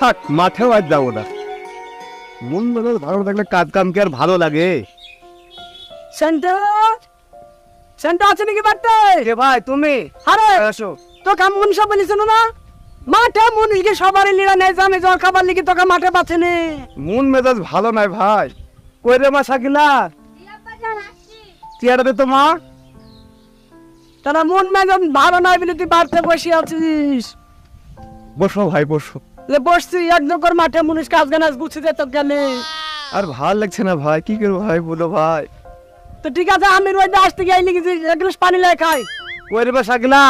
থাক মাঠেও আজ যাব না। মন মেজাজ ভালো থাকলে কাজ কাম কি আর ভালো লাগে? সেন্টার সেন্টার আছে নাকি বাড়তে? কে ভাই তুমি? আরে! আসো। তো কাম মন সব বলিস না। মাঠে মনিষকে সবারই লিড়া নেই জানে জল খাবার লিখে তোকে মাঠে পাচ্ছে নে মন মেজাজ ভালো নাই ভাই। কই রে মা শাকিলা? চেয়ারে দে তো মা। তারা মন মেজাজ ভালো নাই বলে তুই বাড়তে বসে আছিস। বসো ভাই বসো। লে বসছি একদম করে মাঠে মনিষ কাজ গানাজ গুছিয়ে দে গেলে আর ভালো লাগছে না ভাই কি করব ভাই বলো ভাই। তো ঠিক আছে আমি রোজ আসতে গিয়ে লিখেছি এক গ্লাস পানি লাই খাই। কই রে মা শাকিলা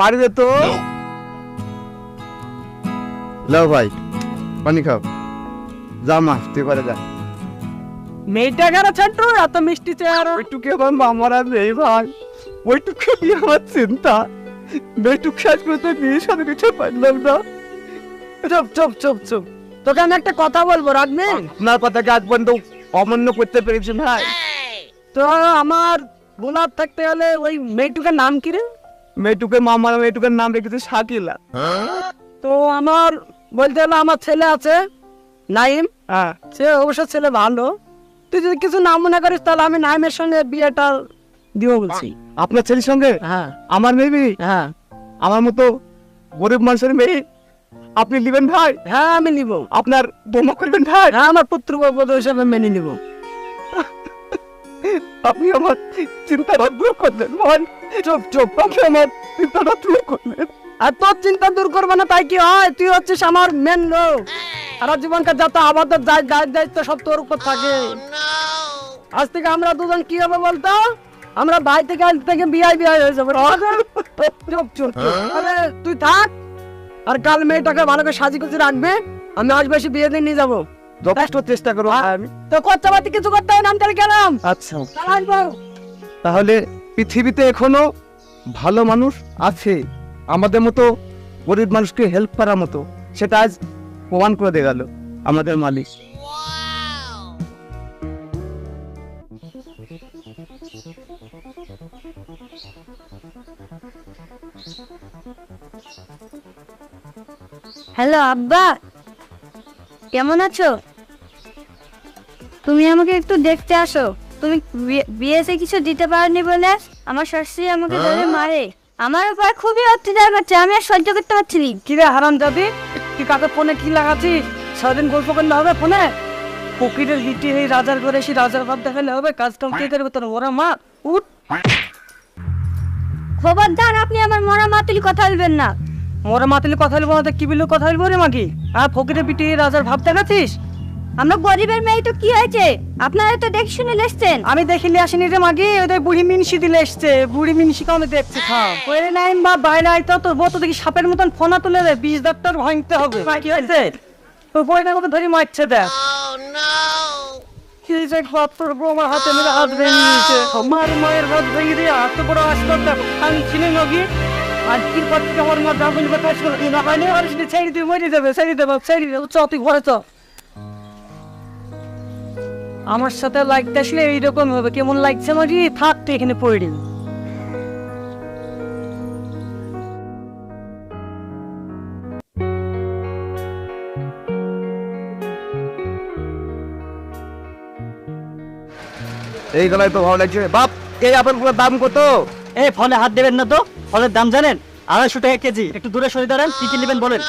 পানি দে তো। লাও ভাই পানি খাও। যা মা তুই করে যা। মেয়েটা গেলে এত মিষ্টি চেয়ার ওইটুকু আমার মামার আর নেই ভাই। ওইটুকু নিয়ে আমার চিন্তা। বেটুক সাজ করতে বিয়ে সাথে কিছু পারলাম না। চুপ চুপ চুপ চুপ। তোকে আমি একটা কথা বলব রাখবি আপনার কথাকে আজ পর্যন্ত অমান্য করতে পেরেছি ভাই। তো আমার গোলাপ থাকতে হলে ওই মেয়েটুকের নাম কি রে? মেয়েটুকে মামার মেয়েটুকের নাম রেখেছে শাকিলা। তো আমার বলতে হলে আমার ছেলে আছে নাইম। হ্যাঁ। সে অবশ্য ছেলে ভালো। তুই যদি কিছু নাম মনে করিস তাহলে আমি নাইমের সঙ্গে বিয়েটা দিব বলছি। আপনার ছেলের সঙ্গে? হ্যাঁ। আমার মেবি হ্যাঁ। আমার মতো গরিব মানুষের মেয়ে আপনি নেবেন ভাই? হ্যাঁ আমি নিব। আপনার বোমা করবেন ভাই? হ্যাঁ আমার পুত্র বধূ হিসাবে মেনে নিব। আপনি আমার চিন্তাটা দূর করলেন ভাই চুপ চুপ আপনি আমার চিন্তাটা দূর করলেন। আর তোর চিন্তা দূর করবে না তাই কি হয়? তুই হচ্ছিস আমার মেন লোক। সারা জীবনকার যত আবদ্ধ দায় দায়িত্ব সব তোর উপর থাকে। আজ থেকে আমরা দুজন কি হবে বলতো? আমরা ভাই থেকে আজ থেকে বিয়াই বিয়াই হয়ে যাব। চুপ চুপ চুপ। আরে তুই থাক। আর কাল মেয়েটাকে ভালো করে সাজি গুজি রাখবে আমি আজ বেশি বিয়ে দিন নিয়ে যাব। যথেষ্ট চেষ্টা করব আমি তো খরচা পাতি কিছু করতে হবে না আমি তাহলে গেলাম। আচ্ছা। তাহলে তাহলে পৃথিবীতে এখনও ভালো মানুষ আছে আমাদের মতো গরিব মানুষকে হেল্প করার মতো। সেটা আজ প্রমাণ করে দিয়ে গেল আমাদের মালিক। হ্যালো আব্বা। কেমন আছো? তুমি আমাকে একটু দেখতে আসো। তুমি বিয়ে- বিয়েতে কিছু দিতে পারোনি বলে আমার শাশুড়ি আমাকে ধরে মারে। আমার উপর খুবই অত্যাচার করছে আমি আর সহ্য করতে পারছি না। কি রে হারাম যাবি তুই কাকে ফোনে কি লাগাচ্ছিস সারাদিন গল্প করলে হবে ফোনে? ফকিরের গিটি এই রাজার ঘরে এসে রাজার ভাব দেখালে হবে কাজ কাম কে করবে তোর ওরা মা? উঠ। খবরদার আপনি আমার মরা মাতুলি কথা বলবেন না। মোরা মাতালে কথা বলব না তো কি বলব কথা বলব রে মাকি আর ফকিরে পিটি রাজার ভাব দেখাচ্ছিস? আমরা গরিবের মেয়ে তো কি হয়েছে? আপনারা তো দেখে শুনে লেসছেন। আমি দেখিলে আসিনি রে মাগি ওদের বুড়ি মিনসি দিলে এসছে বুড়ি মিনসিকে আমি দেখছি খাও। ওরে নাইন বা বাইরে আইতো তোর বউ তো দেখি সাপের মতন ফোনা তুলে দে বিষ ডাক্তার ভাঙতে হবে। কি হয়েছে? তোর বইটা কত ধরে মারছে দেখ। কি যে তোর বউ আমার হাতে মেরে হাত ভেঙে দিয়েছে। আমার মায়ের হাত ভেঙে দিয়ে হাত বড় আসতে আমি চিনি নগি আর কি আমার মা দাবল কথা শুনে না পাইনি আর সেটা ছেড়ে দিয়ে মরে যাবে ছেড়ে দেবে ছেড়ে দেবে চ তুই ঘরে চ। আমার সাথে লাগতে আসলে এইরকম হবে কেমন লাগছে আমার? থাক তুই এখানে পড়ে এই গলায় তো ভালো লাগছে। বাপ এই আপনার পুরো দাম কত? এই ফলে হাত দেবেন না তো? ফলের দাম জানেন? আড়াইশো টাকা কেজি। একটু দূরে সরে দাঁড়ান কি কি নেবেন বলেন।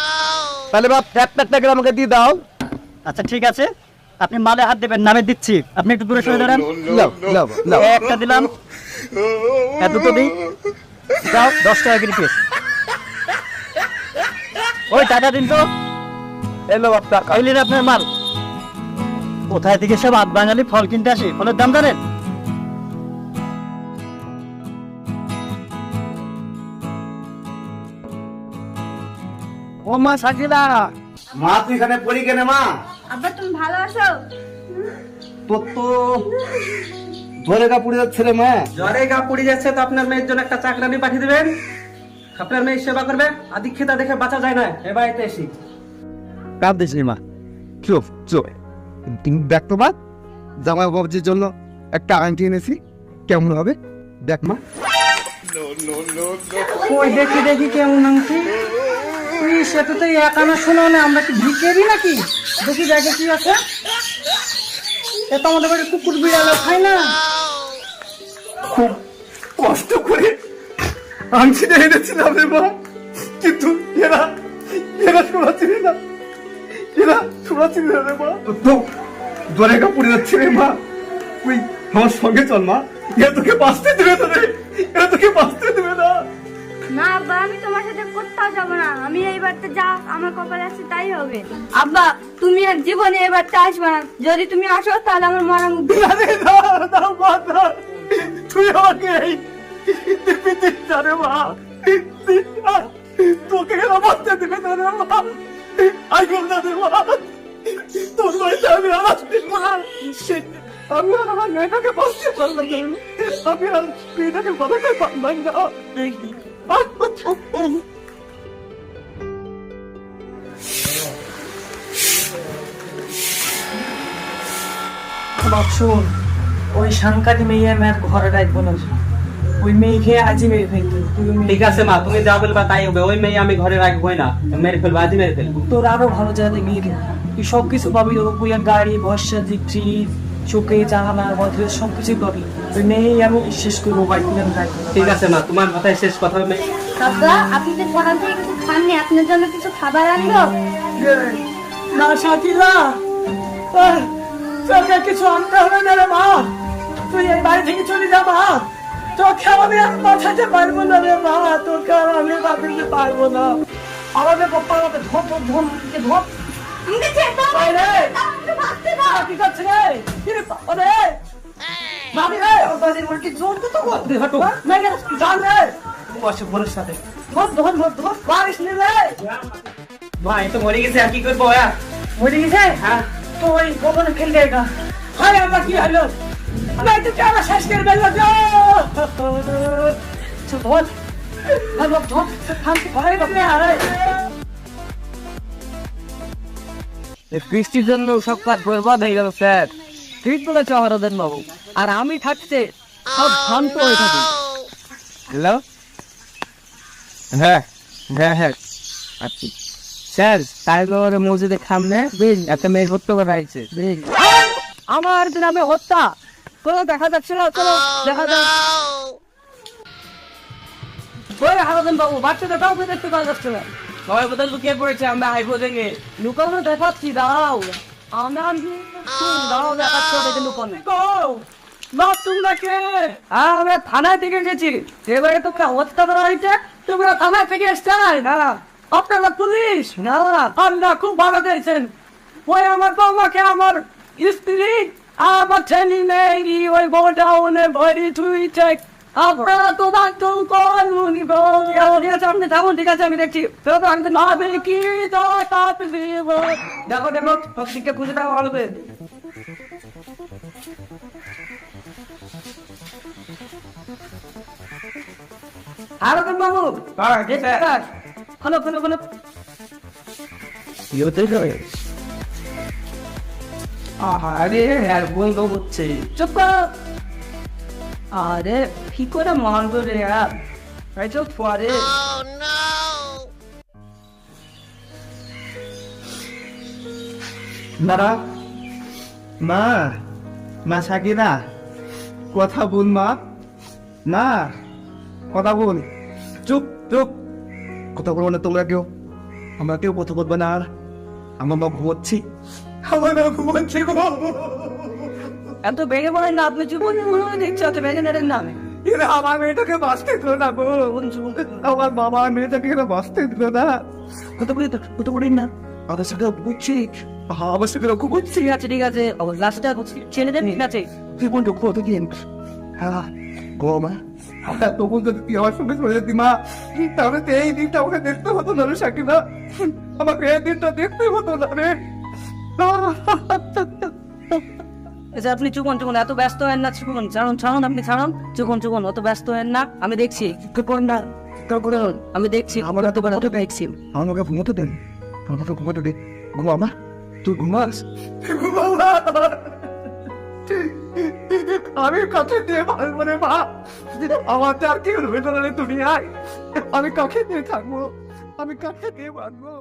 তাহলে বাপ এক টাকা আমাকে দিয়ে দাও। আচ্ছা ঠিক আছে। আপনি মালে হাত দেবেন নামে দিচ্ছি। আপনি একটু দূরে সরে দাঁড়ান। একটা দিলাম। এত তো দিই। যাও দশ টাকা কেজি পিস ওই টাকা দিন তো। এলো বাপ টাকা। আপনার মাল। কোথায় থেকে সব আধ বাঙালি ফল কিনতে আসি? ফলের দাম জানেন? ও মা সাকিলা মা তুই এখানে পড়ি কেন মা? আব্বা তুমি ভালো আছো? তোর তো ধরে গা পুড়ে যাচ্ছে রে মা। জ্বরে গা পুড়ে যাচ্ছে তো আপনার মেয়ের জন্য একটা চাকরানি পাঠিয়ে দেবেন? আপনার মেয়ে সেবা করবে? আদিক্ষেতা দেখে বাঁচা যায় না। এ বাড়িতে এসি। কাঁদিস মা। চুপ চুপ। দেখ তো মা জামাই বাবুজির জন্য একটা আংটি এনেছি। কেমন হবে? দেখ মা। দেখি দেখি কেমন আংটি? সেটা তো একানা শোনো না, আমরা কি ভিকেরি নাকি? দেখি, দেখে কি আছে। এ তো আমাদের বাড়ি কুকুর বিড়ালও খায় না? খুব কষ্ট করে আংটিটা এনেছিলাম রে মা কিন্তু এরা এরা শোনাচ্ছিল না। এরা শোনাচ্ছিল না রে মা। তো দরেকা পড়ে যাচ্ছে রে মা। তুই আমার সঙ্গে চল মা। এরা তোকে বাঁচতে দেবে না রে। এরা তোকে বাঁচতে দেবে না। না, আব্বা, আমি তোমার সাথে কোথাও যাব না। আমি এই বারটা যা, আমার কপালে আছে তাই হবে। আব্বা, তুমি আর জীবনে এই বারটা আসবে না। যদি তুমি আসো, তাহলে আমার মরা তুই আমাকে এই মা। তোকে বাঁচতে দেবে না রে মা। না রে মা। তোর বাড়িতে আমি মা আমি আর আমার মেয়েটাকে বাঁচতে পারলাম আমি আর মেয়েটাকে বাঁচাতে পারলাম না। বাপ ওই সাংকাতি মেয়ে মেয়ের ঘরে রাখব না ওই মেয়েকে আজই মেরে ফেলতে মেয়ে- ঠিক আছে মা তুমি যা বলবা তাই হবে। ওই মেয়ে আমি ঘরে রাখবোই না? মেরে ফেলব আজই মেরে ফেলব। তোর আরও ভালো জায়গায় বিয়ে দিবি। তুই সব কিছু পাবি তোর গাড়ি বর্ষা দিচ্ছি চোখে জানালা বদলে সব কিছুই পাবি। ওই মেয়েই আমি শেষ করব বাড়ি থেকে। আমি ঠিক আছে মা তোমার কথায় শেষ কথা হবে। আপনি তো দোকান থেকে কিছু খাননি আপনার জন্য কিছু খাবার আনলো? না সাথীরা তোকে কিছু আনতে হবে না রে মা। তুই এই বাড়ি থেকে চলে যা মা। তোকে আমি আর পাঠাতে পারব না রে মা। তোকে আর আমি পাঠাতে পারব না। আমাদের পপ্পা আমাকে ধপ ধপ ধপ জোর তো ধর ধর ধর ধর মরে গেছে আর কি করব মরে গেছে? হ্যাঁ। তো ওই কখনো এটা হায় আমার কি হলো? নাই তো কেন শেষ করে বেল। ধর ধর ধর থামতে ভয় বাপরে আরে। বৃষ্টির জন্য সব কাজ বরবাদ হয়ে গেল, স্যার। ঠিক বলেছ, হরদেন বাবু। আর আমি থাকতে সব শান্ত হয়ে থাকি। হ্যালো? হ্যাঁ হ্যাঁ হ্যাঁ আচ্ছা। স্যার তাইগর মসজিদে সামনে একটা মেয়ে হত্যা করা হয়েছে। আমার নামে হত্যা, কোনো দেখা যাচ্ছে না চলো দেখা যাক ওই হারাদন বাবু, বাচ্চাদের কাউকে দেখতে পাওয়া যাচ্ছে না। সবাই বোধহয় লুকিয়ে পড়েছে? আমরা হাইবো দেখে লুকানো দেখাচ্ছি, দাঁড়াও। আমরা দেখাচ্ছি ওদেরকে লুকানো তোমরা আমরা থানা থেকে না খুব ভালো ওই আমার আমার স্ত্রী, আমার মেয়ে, ওই ভরি আপনারা তো ডাক্তার করুনি ঠিক আছে আমি দেখছি তো আমি দেখো দেখো বাবু আরে হচ্ছে চুপ আরে কি করে মানবো রে আর এই চুপ পরে দাঁড়া মা মা সাকিনা কথা বল মা না কথা বল চুপ চুপ কথা বলব না তোমরা কেউ আমরা কেউ কথা বলব না আর আমার মা ঘুমোচ্ছি আমার মা ঘুমোচ্ছি এত বেগে বলেন না আপনি চুপ দেখছি অত বেগে নেন না এরা আমার মেয়েটাকে বাঁচতে দিল না গো আমার বাবা মেয়েটাকে এরা বাঁচতে দিল না। কত বলি কত বলি না। আমাদের সাথে বুঝছি। আমার সাথে ঘুমোচ্ছি ঠিক আছে ঠিক আছে। লাস্টটা ছেড়ে দেন ঠিক আছে। তুই কোন দুঃখ হতো কি হ্যাঁ গো মা তবুন যদি তুই আমার সঙ্গে চলে যেতি মা তাহলে তো এই দিনটা আমাকে দেখতে হতো না রে সাকিনা আমাকে এই দিনটা দেখতে হতো না রে। আচ্ছা আপনি চুকন চুকন এত ব্যস্ত হেন না চুকন ছাড়ুন ছাড়ুন আপনি ছাড়ুন। চুকন চুকন অত ব্যস্ত হেন না আমি দেখছি। কি করুন না? করুন আমি দেখছি আমার এত বেলা তো দেখছি। আমাকে ঘুমোতে দেন। আমাকে ঘুমোতে দে। ঘুমা মা। তুই ঘুমাস? আমি কাছে দিয়ে পারব রে মা? আমার তো আর কেউ রইল না রে দুনিয়ায়। আমি কাকে দিয়ে থাকব? আমি কাকে দিয়ে বাঁধবো